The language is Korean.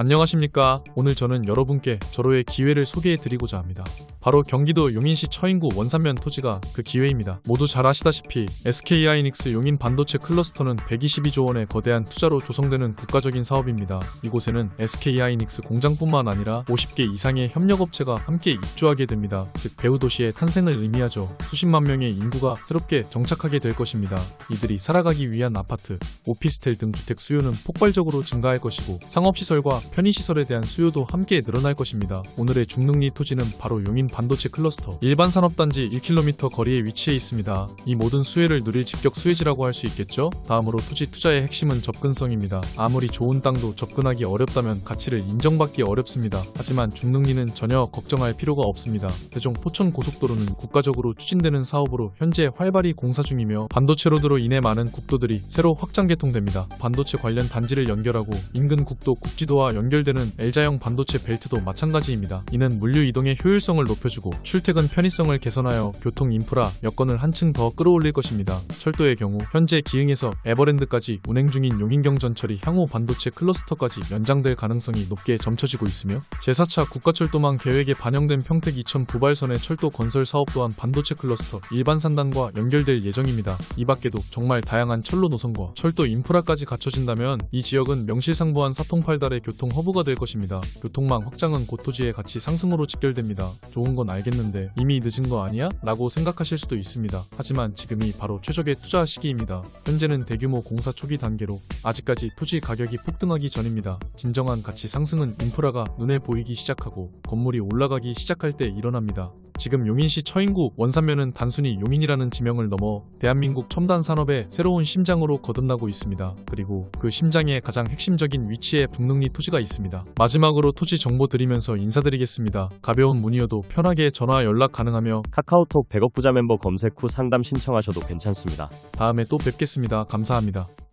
안녕하십니까. 오늘 저는 여러분께 절호의 기회를 소개해 드리고자 합니다. 바로 경기도 용인시 처인구 원산면 토지가 그 기회입니다. 모두 잘 아시다시피 SK 하이닉스 용인 반도체 클러스터는 122조 원의 거대한 투자로 조성되는 국가적인 사업입니다. 이곳에는 SK 하이닉스 공장뿐만 아니라 50개 이상의 협력업체가 함께 입주하게 됩니다. 즉 배후 도시의 탄생을 의미하죠. 수십만 명의 인구가 새롭게 정착하게 될 것입니다. 이들이 살아가기 위한 아파트, 오피스텔 등 주택 수요는 폭발적으로 증가할 것이고 상업시설과 편의시설에 대한 수요도 함께 늘어날 것입니다. 오늘의 중능리 토지는 바로 용인 반도체 클러스터 일반 산업단지 1km 거리에 위치해 있습니다. 이 모든 수혜를 누릴 직격 수혜지라고 할 수 있겠죠? 다음으로 토지 투자의 핵심은 접근성입니다. 아무리 좋은 땅도 접근하기 어렵다면 가치를 인정받기 어렵습니다. 하지만 중능리는 전혀 걱정할 필요가 없습니다. 대종 포천 고속도로는 국가적으로 추진되는 사업으로 현재 활발히 공사 중이며 반도체 로드로 인해 많은 국도들이 새로 확장 개통됩니다. 반도체 관련 단지를 연결하고 인근 국도 국지도와 연결되는 L자형 반도체 벨트도 마찬가지입니다. 이는 물류 이동의 효율성을 높여주고 출퇴근 편의성을 개선하여 교통 인프라 여건을 한층 더 끌어올릴 것입니다. 철도의 경우 현재 기흥에서 에버랜드까지 운행 중인 용인경 전철이 향후 반도체 클러스터까지 연장될 가능성이 높게 점쳐지고 있으며 제4차 국가철도망 계획에 반영된 평택 이천 부발선의 철도 건설 사업 또한 반도체 클러스터 일반 산단과 연결될 예정입니다. 이 밖에도 정말 다양한 철로 노선과 철도 인프라까지 갖춰진다면 이 지역은 명실상부한 사통팔달의 교통 허브가 될 것입니다. 교통망 확장은 곧 토지의 가치 상승으로 직결됩니다. 좋은 건 알겠는데 이미 늦은 거 아니야? 라고 생각하실 수도 있습니다. 하지만 지금이 바로 최적의 투자 시기입니다. 현재는 대규모 공사 초기 단계로 아직까지 토지 가격이 폭등하기 전입니다. 진정한 가치 상승은 인프라가 눈에 보이기 시작하고 건물이 올라가기 시작할 때 일어납니다. 지금 용인시 처인구 원산면은 단순히 용인이라는 지명을 넘어 대한민국 첨단 산업의 새로운 심장으로 거듭나고 있습니다. 그리고 그 심장의 가장 핵심적인 위치에 북능리 토지가 있습니다. 마지막으로 토지 정보 드리면서 인사드리겠습니다. 가벼운 문의여도 편하게 전화 연락 가능하며 카카오톡 100억 부자 멤버 검색 후 상담 신청하셔도 괜찮습니다. 다음에 또 뵙겠습니다. 감사합니다.